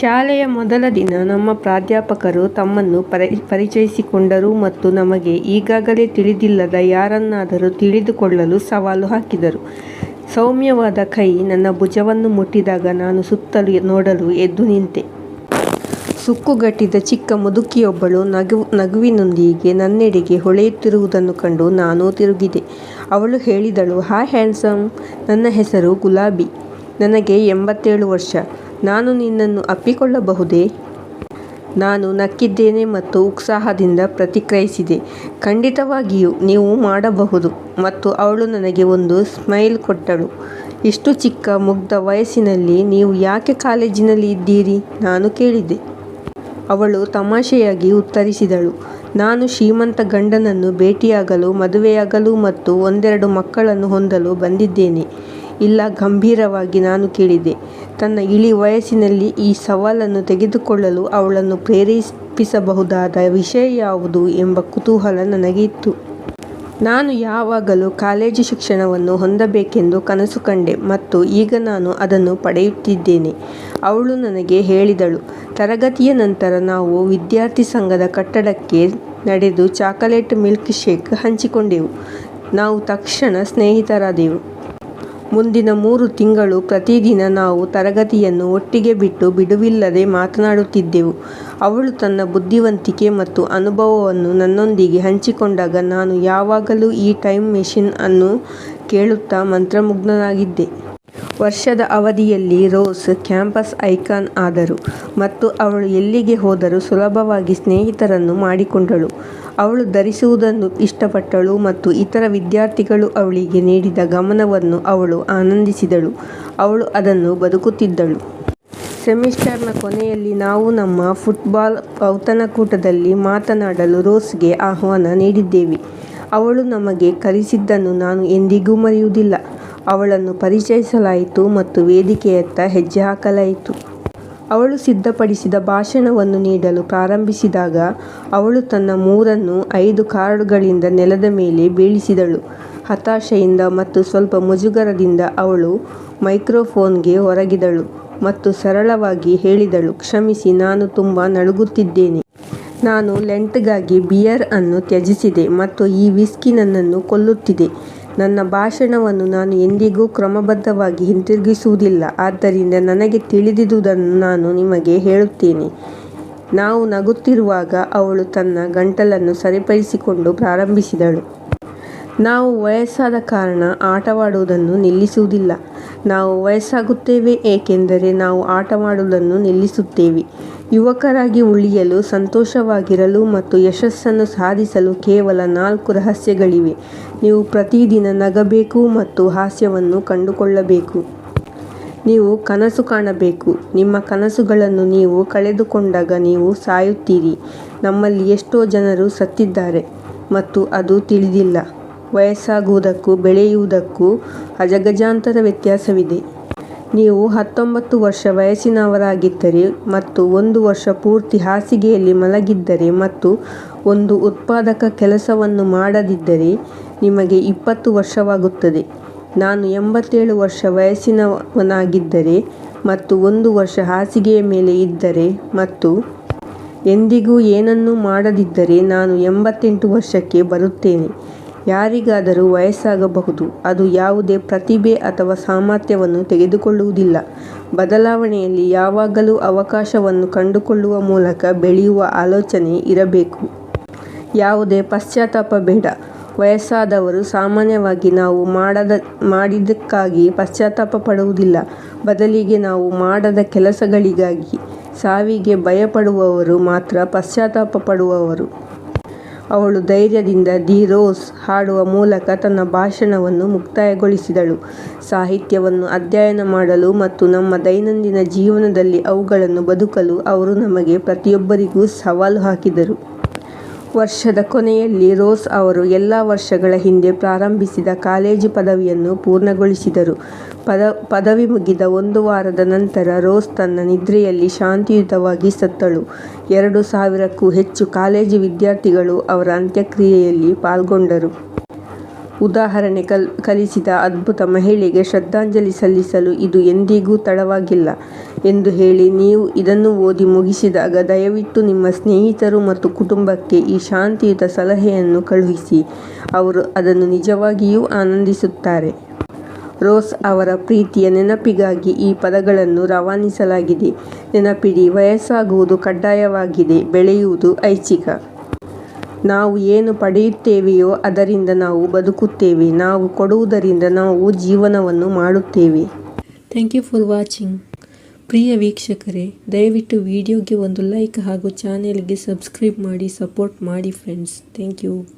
ಶಾಲೆಯ ಮೊದಲ ದಿನ ನಮ್ಮ ಪ್ರಾಧ್ಯಾಪಕರು ತಮ್ಮನ್ನು ಪರಿಚಯಿಸಿಕೊಂಡರು ಮತ್ತು ನಮಗೆ ಈಗಾಗಲೇ ತಿಳಿದಿಲ್ಲದ ಯಾರನ್ನಾದರೂ ತಿಳಿದುಕೊಳ್ಳಲು ಸವಾಲು ಹಾಕಿದರು. ಸೌಮ್ಯವಾದ ಕೈ ನನ್ನ ಭುಜವನ್ನು ಮುಟ್ಟಿದಾಗ ನಾನು ಸುತ್ತಲೂ ನೋಡಲು ಎದ್ದು ನಿಂತೆ. ಸುಕ್ಕುಗಟ್ಟಿದ ಚಿಕ್ಕ ಮುದುಕಿಯೊಬ್ಬಳು ನಗು ನಗುವಿನೊಂದಿಗೆ ನನ್ನೆಡೆಗೆ ಹೊಳೆಯುತ್ತಿರುವುದನ್ನು ಕಂಡು ನಾನು ತಿರುಗಿದೆ. ಅವಳು ಹೇಳಿದಳು, ಹಾಯ್ ಹ್ಯಾಂಡ್ಸಮ್. ನನ್ನ ಹೆಸರು ಗುಲಾಬಿ. ನನಗೆ ಎಂಬತ್ತೇಳು ವರ್ಷ. ನಾನು ನಿನ್ನನ್ನು ಅಪ್ಪಿಕೊಳ್ಳಬಹುದೇ? ನಾನು ನಕ್ಕಿದ್ದೇನೆ ಮತ್ತು ಉತ್ಸಾಹದಿಂದ ಪ್ರತಿಕ್ರಿಯಿಸಿದೆ, ಖಂಡಿತವಾಗಿಯೂ ನೀವು ಮಾಡಬಹುದು ಮತ್ತು ಅವಳು ನನಗೆ ಒಂದು ಸ್ಮೈಲ್ ಕೊಟ್ಟಳು. ಇಷ್ಟು ಚಿಕ್ಕ, ಮುಗ್ಧ ವಯಸ್ಸಿನಲ್ಲಿ ನೀವು ಯಾಕೆ ಕಾಲೇಜಿನಲ್ಲಿ ಇದ್ದೀರಿ? ನಾನು ಕೇಳಿದೆ. ಅವಳು ತಮಾಷೆಯಾಗಿ ಉತ್ತರಿಸಿದಳು, ನಾನು ಶ್ರೀಮಂತ ಗಂಡನನ್ನು ಭೇಟಿಯಾಗಲು, ಮದುವೆಯಾಗಲು ಮತ್ತು ಒಂದೆರಡು ಮಕ್ಕಳನ್ನು ಹೊಂದಲು ಬಂದಿದ್ದೇನೆ. ಇಲ್ಲ ಗಂಭೀರವಾಗಿ ನಾನು ಕೇಳಿದೆ, ತನ್ನ ಇಳಿ ವಯಸ್ಸಿನಲ್ಲಿ ಈ ಸವಾಲನ್ನು ತೆಗೆದುಕೊಳ್ಳಲು ಅವಳನ್ನು ಪ್ರೇರೇಪಿಸಬಹುದಾದ ವಿಷಯ ಯಾವುದು ಎಂಬ ಕುತೂಹಲ ನನಗೆ ಇತ್ತು. ನಾನು ಯಾವಾಗಲೂ ಕಾಲೇಜು ಶಿಕ್ಷಣವನ್ನು ಹೊಂದಬೇಕೆಂದು ಕನಸು ಕಂಡೆ ಮತ್ತು ಈಗ ನಾನು ಅದನ್ನು ಪಡೆಯುತ್ತಿದ್ದೇನೆ. ಅವಳು ನನಗೆ ಹೇಳಿದಳು. ತರಗತಿಯ ನಂತರ ನಾವು ವಿದ್ಯಾರ್ಥಿ ಸಂಘದ ಕಟ್ಟಡಕ್ಕೆ ನಡೆದು ಚಾಕೊಲೇಟ್ ಮಿಲ್ಕ್ ಶೇಕ್ ಹಂಚಿಕೊಂಡೆವು. ನಾವು ತಕ್ಷಣ ಸ್ನೇಹಿತರಾದೆವು. ಮುಂದಿನ ಮೂರು ತಿಂಗಳು ಪ್ರತಿದಿನ ನಾವು ತರಗತಿಯನ್ನು ಒಟ್ಟಿಗೆ ಬಿಟ್ಟು ಬಿಡುವಿಲ್ಲದೆ ಮಾತನಾಡುತ್ತಿದ್ದೆವು. ಅವಳು ತನ್ನ ಬುದ್ಧಿವಂತಿಕೆ ಮತ್ತು ಅನುಭವವನ್ನು ನನ್ನೊಂದಿಗೆ ಹಂಚಿಕೊಂಡಾಗ ನಾನು ಯಾವಾಗಲೂ ಈ ಟೈಮ್ ಮೆಷಿನ್ ಅನ್ನು ಕೇಳುತ್ತಾ ಮಂತ್ರಮುಗ್ಧನಾಗಿದ್ದೆ. ವರ್ಷದ ಅವಧಿಯಲ್ಲಿ ರೋಸ್ ಕ್ಯಾಂಪಸ್ ಐಕಾನ್ ಆದರು ಮತ್ತು ಅವಳು ಎಲ್ಲಿಗೆ ಹೋದರೂ ಸುಲಭವಾಗಿ ಸ್ನೇಹಿತರನ್ನು ಮಾಡಿಕೊಂಡಳು. ಅವಳು ಧರಿಸುವುದನ್ನು ಇಷ್ಟಪಟ್ಟಳು ಮತ್ತು ಇತರ ವಿದ್ಯಾರ್ಥಿಗಳು ಅವಳಿಗೆ ನೀಡಿದ ಗಮನವನ್ನು ಅವಳು ಆನಂದಿಸಿದಳು. ಅವಳು ಅದನ್ನು ಬದುಕುತ್ತಿದ್ದಳು. ಸೆಮಿಸ್ಟರ್ನ ಕೊನೆಯಲ್ಲಿ ನಾವು ನಮ್ಮ ಫುಟ್ಬಾಲ್ ಔತಣಕೂಟದಲ್ಲಿ ಮಾತನಾಡಲು ರೋಸ್ಗೆ ಆಹ್ವಾನ ನೀಡಿದ್ದೇವೆ. ಅವಳು ನಮಗೆ ಕರೆಸಿದ್ದನ್ನು ನಾನು ಎಂದಿಗೂ ಮರೆಯುವುದಿಲ್ಲ. ಅವಳನ್ನು ಪರಿಚಯಿಸಲಾಯಿತು ಮತ್ತು ವೇದಿಕೆಯತ್ತ ಹೆಜ್ಜೆ ಹಾಕಲಾಯಿತು. ಅವಳು ಸಿದ್ಧಪಡಿಸಿದ ಭಾಷಣವನ್ನು ನೀಡಲು ಪ್ರಾರಂಭಿಸಿದಾಗ, ಅವಳು ತನ್ನ ಮೂರನ್ನು ಐದು ಕಾರ್ಡುಗಳಿಂದ ನೆಲದ ಮೇಲೆ ಬೀಳಿಸಿದಳು. ಹತಾಶೆಯಿಂದ ಮತ್ತು ಸ್ವಲ್ಪ ಮುಜುಗರದಿಂದ ಅವಳು ಮೈಕ್ರೊಫೋನ್ಗೆ ಹೊರಗಿದಳು ಮತ್ತು ಸರಳವಾಗಿ ಹೇಳಿದಳು, ಕ್ಷಮಿಸಿ, ನಾನು ತುಂಬಾ ನಡುಗುತ್ತಿದ್ದೇನೆ. ನಾನು ಲೆಂಟ್ಗಾಗಿ ಬಿಯರ್ ಅನ್ನು ತ್ಯಜಿಸಿದೆ ಮತ್ತು ಈ ವಿಸ್ಕಿ ನನ್ನನ್ನು ಕೊಲ್ಲುತ್ತಿದೆ. ನನ್ನ ಭಾಷಣವನ್ನು ನಾನು ಎಂದಿಗೂ ಕ್ರಮಬದ್ಧವಾಗಿ ಹಿಂತಿರುಗಿಸುವುದಿಲ್ಲ ಆದ್ದರಿಂದ ನನಗೆ ತಿಳಿದಿದ್ದುದನ್ನು ನಾನು ನಿಮಗೆ ಹೇಳುತ್ತೇನೆ. ನಾವು ನಗುತ್ತಿರುವಾಗ ಅವಳು ತನ್ನ ಗಂಟಲನ್ನು ಸರಿಪಡಿಸಿಕೊಂಡು ಪ್ರಾರಂಭಿಸಿದಳು. ನಾವು ವಯಸ್ಸಾದ ಕಾರಣ ಆಟವಾಡುವುದನ್ನು ನಿಲ್ಲಿಸುವುದಿಲ್ಲ. ನಾವು ವಯಸ್ಸಾಗುತ್ತೇವೆ ಏಕೆಂದರೆ ನಾವು ಆಟವಾಡುವುದನ್ನು ನಿಲ್ಲಿಸುತ್ತೇವೆ. ಯುವಕರಾಗಿ ಉಳಿಯಲು, ಸಂತೋಷವಾಗಿರಲು ಮತ್ತು ಯಶಸ್ಸನ್ನು ಸಾಧಿಸಲು ಕೇವಲ ನಾಲ್ಕು ರಹಸ್ಯಗಳಿವೆ. ನೀವು ಪ್ರತಿದಿನ ನಗಬೇಕು ಮತ್ತು ಹಾಸ್ಯವನ್ನು ಕಂಡುಕೊಳ್ಳಬೇಕು. ನೀವು ಕನಸು ಕಾಣಬೇಕು. ನಿಮ್ಮ ಕನಸುಗಳನ್ನು ನೀವು ಕಳೆದುಕೊಂಡಾಗ ನೀವು ಸಾಯುತ್ತೀರಿ. ನಮ್ಮಲ್ಲಿ ಎಷ್ಟೋ ಜನರು ಸತ್ತಿದ್ದಾರೆ ಮತ್ತು ಅದು ತಿಳಿದಿಲ್ಲ. ವಯಸ್ಸಾಗುವುದಕ್ಕೂ ಬೆಳೆಯುವುದಕ್ಕೂ ಅಜಗಜಾಂತರ ವ್ಯತ್ಯಾಸವಿದೆ. ನೀವು ಹತ್ತೊಂಬತ್ತು ವರ್ಷ ವಯಸ್ಸಿನವರಾಗಿದ್ದರೆ ಮತ್ತು ಒಂದು ವರ್ಷ ಪೂರ್ತಿ ಹಾಸಿಗೆಯಲ್ಲಿ ಮಲಗಿದ್ದರೆ ಮತ್ತು ಒಂದು ಉತ್ಪಾದಕ ಕೆಲಸವನ್ನು ಮಾಡದಿದ್ದರೆ, ನಿಮಗೆ ಇಪ್ಪತ್ತು ವರ್ಷವಾಗುತ್ತದೆ. ನಾನು ಎಂಬತ್ತೇಳು ವರ್ಷ ವಯಸ್ಸಿನವನಾಗಿದ್ದರೆ ಮತ್ತು ಒಂದು ವರ್ಷ ಹಾಸಿಗೆಯ ಮೇಲೆ ಇದ್ದರೆ ಮತ್ತು ಎಂದಿಗೂ ಏನನ್ನೂ ಮಾಡದಿದ್ದರೆ ನಾನು ಎಂಬತ್ತೆಂಟು ವರ್ಷಕ್ಕೆ ಬರುತ್ತೇನೆ. ಯಾರಿಗಾದರೂ ವಯಸ್ಸಾಗಬಹುದು, ಅದು ಯಾವುದೇ ಪ್ರತಿಭೆ ಅಥವಾ ಸಾಮರ್ಥ್ಯವನ್ನು ತೆಗೆದುಕೊಳ್ಳುವುದಿಲ್ಲ. ಬದಲಾವಣೆಯಲ್ಲಿ ಯಾವಾಗಲೂ ಅವಕಾಶವನ್ನು ಕಂಡುಕೊಳ್ಳುವ ಮೂಲಕ ಬೆಳೆಯುವ ಆಲೋಚನೆ ಇರಬೇಕು. ಯಾವುದೇ ಪಶ್ಚಾತ್ತಾಪ ಬೇಡ. ವಯಸ್ಸಾದವರು ಸಾಮಾನ್ಯವಾಗಿ ನಾವು ಮಾಡಿದ್ದಕ್ಕಾಗಿ ಪಶ್ಚಾತ್ತಾಪ ಪಡುವುದಿಲ್ಲ, ಬದಲಿಗೆ ನಾವು ಮಾಡದ ಕೆಲಸಗಳಿಗಾಗಿ. ಸಾವಿಗೆ ಭಯಪಡುವವರು ಮಾತ್ರ ಪಶ್ಚಾತ್ತಾಪ ಪಡುವವರು. ಅವಳು ಧೈರ್ಯದಿಂದ ದಿ ರೋಸ್ ಹಾಡುವ ಮೂಲಕ ತನ್ನ ಭಾಷಣವನ್ನು ಮುಕ್ತಾಯಗೊಳಿಸಿದಳು. ಸಾಹಿತ್ಯವನ್ನು ಅಧ್ಯಯನ ಮಾಡಲು ಮತ್ತು ನಮ್ಮ ದೈನಂದಿನ ಜೀವನದಲ್ಲಿ ಅವುಗಳನ್ನು ಬದುಕಲು ಅವರು ನಮಗೆ ಪ್ರತಿಯೊಬ್ಬರಿಗೂ ಸವಾಲು ಹಾಕಿದರು. ವರ್ಷದ ಕೊನೆಯಲ್ಲಿ, ರೋಸ್ ಅವರು ಎಲ್ಲ ವರ್ಷಗಳ ಹಿಂದೆ ಪ್ರಾರಂಭಿಸಿದ ಕಾಲೇಜು ಪದವಿಯನ್ನು ಪೂರ್ಣಗೊಳಿಸಿದರು. ಪದವಿ ಮುಗಿದ ಒಂದು ವಾರದ ನಂತರ ರೋಸ್ ತನ್ನ ನಿದ್ರೆಯಲ್ಲಿ ಶಾಂತಿಯುತವಾಗಿ ಸತ್ತಳು. ಎರಡು ಸಾವಿರಕ್ಕೂ ಹೆಚ್ಚು ಕಾಲೇಜು ವಿದ್ಯಾರ್ಥಿಗಳು ಅವರ ಅಂತ್ಯಕ್ರಿಯೆಯಲ್ಲಿ ಪಾಲ್ಗೊಂಡರು. ಉದಾಹರಣೆ ಕಲ್, ಕಲಿಸಿದ ಅದ್ಭುತ ಮಹಿಳೆಗೆ ಶ್ರದ್ಧಾಂಜಲಿ ಸಲ್ಲಿಸಲು ಇದು ಎಂದಿಗೂ ತಡವಾಗಿಲ್ಲ ಎಂದು ಹೇಳಿ ನೀವು ಇದನ್ನು ಓದಿ ಮುಗಿಸಿದಾಗ ದಯವಿಟ್ಟು ನಿಮ್ಮ ಸ್ನೇಹಿತರು ಮತ್ತು ಕುಟುಂಬಕ್ಕೆ ಈ ಶಾಂತಿಯುತ ಸಲಹೆಯನ್ನು ಕಳುಹಿಸಿ. ಅವರು ಅದನ್ನು ನಿಜವಾಗಿಯೂ ಆನಂದಿಸುತ್ತಾರೆ. ರೋಸ್ ಅವರ ಪ್ರೀತಿಯ ನೆನಪಿಗಾಗಿ ಈ ಪದಗಳನ್ನು ರವಾನಿಸಲಾಗಿದೆ. ನೆನಪಿಡಿ, ವಯಸ್ಸಾಗುವುದು ಕಡ್ಡಾಯವಾಗಿದೆ, ಬೆಳೆಯುವುದು ಐಚ್ಛಿಕ. ನಾವು ಏನು ಪಡೆಯುತ್ತೇವೆಯೋ ಅದರಿಂದ ನಾವು ಬದುಕುತ್ತೇವೆ. ನಾವು ಕೊಡುವುದರಿಂದ ನಾವು ಜೀವನವನ್ನು ಮಾಡುತ್ತೇವೆ. ಥ್ಯಾಂಕ್ ಯು ಫಾರ್ ವಾಚಿಂಗ್ ಪ್ರಿಯ ವೀಕ್ಷಕರೇ, ದಯವಿಟ್ಟು ವಿಡಿಯೋಗೆ ಒಂದು ಲೈಕ್ ಹಾಗೂ ಚಾನೆಲ್ಗೆ ಸಬ್ಸ್ಕ್ರೈಬ್ ಮಾಡಿ, ಸಪೋರ್ಟ್ ಮಾಡಿ ಫ್ರೆಂಡ್ಸ್ ಥ್ಯಾಂಕ್ ಯು